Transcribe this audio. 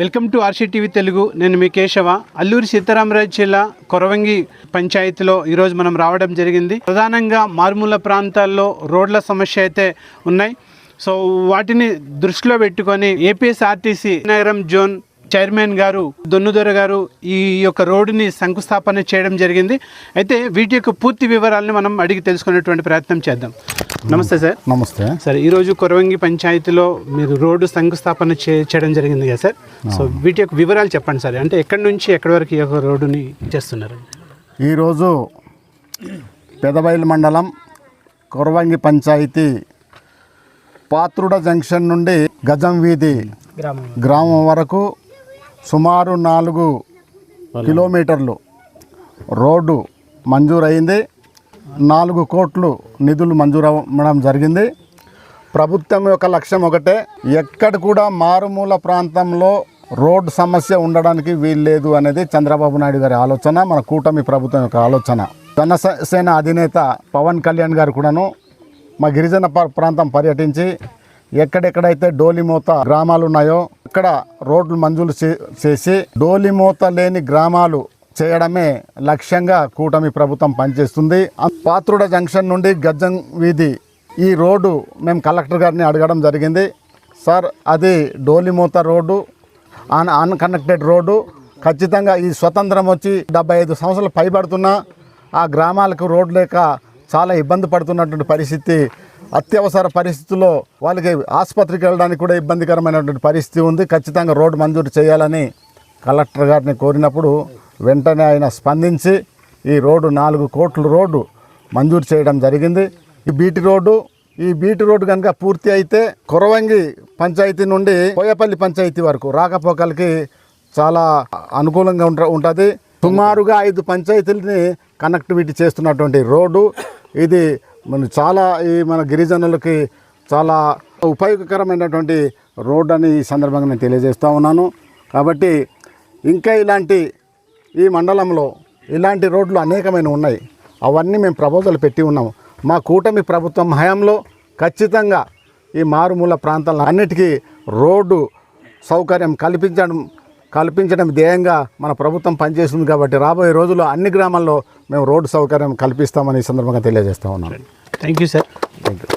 Welcome to RC TV Telugu. నేను మీ కేశవ. అల్లూరి సీతారామరాజు జిల్లా కొరవంగి పంచాయతీలో ఈరోజు మనం రావడం జరిగింది. ప్రధానంగా మారుమూల ప్రాంతాల్లో రోడ్ల సమస్య అయితే ఉన్నాయి. సో వాటిని దృష్టిలో పెట్టుకొని ఏపీఎస్ఆర్టీసీ నగరం జోన్ చైర్మన్ గారు దొన్నుదొర గారు ఈ యొక్క రోడ్డుని శంకుస్థాపన చేయడం జరిగింది. అయితే వీటి యొక్క పూర్తి వివరాలను మనం అడిగి తెలుసుకునేటువంటి ప్రయత్నం చేద్దాం. నమస్తే సార్. నమస్తే. సరే ఈరోజు కొరవంగి పంచాయతీలో మీరు రోడ్డు శంకుస్థాపన చే చేయడం జరిగింది కదా సార్? సో వీటి యొక్క వివరాలు చెప్పండి సార్. అంటే ఎక్కడి నుంచి ఎక్కడి వరకు ఈ యొక్క రోడ్డుని చేస్తున్నారు? ఈరోజు పెదబైలు మండలం కొరవంగి పంచాయతీ పాత్రుడ జంక్షన్ నుండి గజం వీధి గ్రామం వరకు సుమారు నాలుగు కిలోమీటర్లు రోడ్డు మంజూరైంది నాలుగు కోట్లు నిధులు మంజూరు అవ్వడం జరిగింది. ప్రభుత్వం యొక్క లక్ష్యం ఒకటే ఎక్కడ కూడా మారుమూల ప్రాంతంలో రోడ్డు సమస్య ఉండడానికి వీల్లేదు అనేది చంద్రబాబు నాయుడు గారి ఆలోచన మన కూటమి ప్రభుత్వం యొక్క ఆలోచన. జనసేన అధినేత పవన్ కళ్యాణ్ గారు కూడాను మా గిరిజన ప- ప్రాంతం పర్యటించి ఎక్కడెక్కడైతే డోలిమూత గ్రామాలు ఉన్నాయో అక్కడ రోడ్లు మంజూరు చే- చేసి డోలిమూత లేని గ్రామాలు చేయడమే లక్ష్యంగా కూటమి ప్రభుత్వం పనిచేస్తుంది. పాత్రుడ జంక్షన్ నుండి గజ్జం వీధి ఈ రోడ్డు మేము కలెక్టర్ గారిని అడగడం జరిగింది. సార్ అది Dolimutha road un unconnected road. ఖచ్చితంగా ఈ స్వతంత్రం వచ్చి డెబ్బై ఐదు సంవత్సరాలు పైబడుతున్నా. ఆ గ్రామాలకు రోడ్డు లేక చాలా ఇబ్బంది పడుతున్నటువంటి పరిస్థితి అత్యవసర పరిస్థితుల్లో వాళ్ళకి ఆసుపత్రికి వెళ్ళడానికి కూడా ఇబ్బందికరమైనటువంటి పరిస్థితి ఉంది. ఖచ్చితంగా రోడ్డు మంజూరు చేయాలని కలెక్టర్ గారిని కోరినప్పుడు వెంటనే ఆయన స్పందించి ఈ రోడ్డు నాలుగు కోట్ల రోడ్డు మంజూరు చేయడం జరిగింది. ఈ బీటీ రోడ్డు ఈ బీటీ రోడ్డు కనుక పూర్తి అయితే కొరవంగి పంచాయతీ నుండి పోయపల్లి పంచాయతీ వరకు రాకపోకలకి చాలా అనుకూలంగా ఉంట ఉంటుంది. సుమారుగా ఐదు పంచాయతీలని కనెక్టివిటీ చేస్తున్నటువంటి రోడ్డు. ఇది మన చాలా ఈ మన గిరిజనులకి చాలా ఉపయోగకరమైనటువంటి రోడ్డు అని ఈ సందర్భంగా నేను తెలియజేస్తూ ఉన్నాను. కాబట్టి ఇంకా ఇలాంటి ఈ మండలంలో ఇలాంటి రోడ్లు అనేకమైన ఉన్నాయి. అవన్నీ మేము ప్రపోజల్ పెట్టి ఉన్నాము. మా కూటమి ప్రభుత్వం హయాంలో ఖచ్చితంగా ఈ మారుమూల ప్రాంతాల అన్నిటికీ రోడ్డు సౌకర్యం కల్పించడం కల్పించడం ధ్యేయంగా మన ప్రభుత్వం పనిచేస్తుంది కాబట్టి రాబోయే రోజుల్లో అన్ని గ్రామాల్లో మేము రోడ్డు సౌకర్యం కల్పిస్తామని ఈ సందర్భంగా తెలియజేస్తా ఉన్నాను thank you sir thank you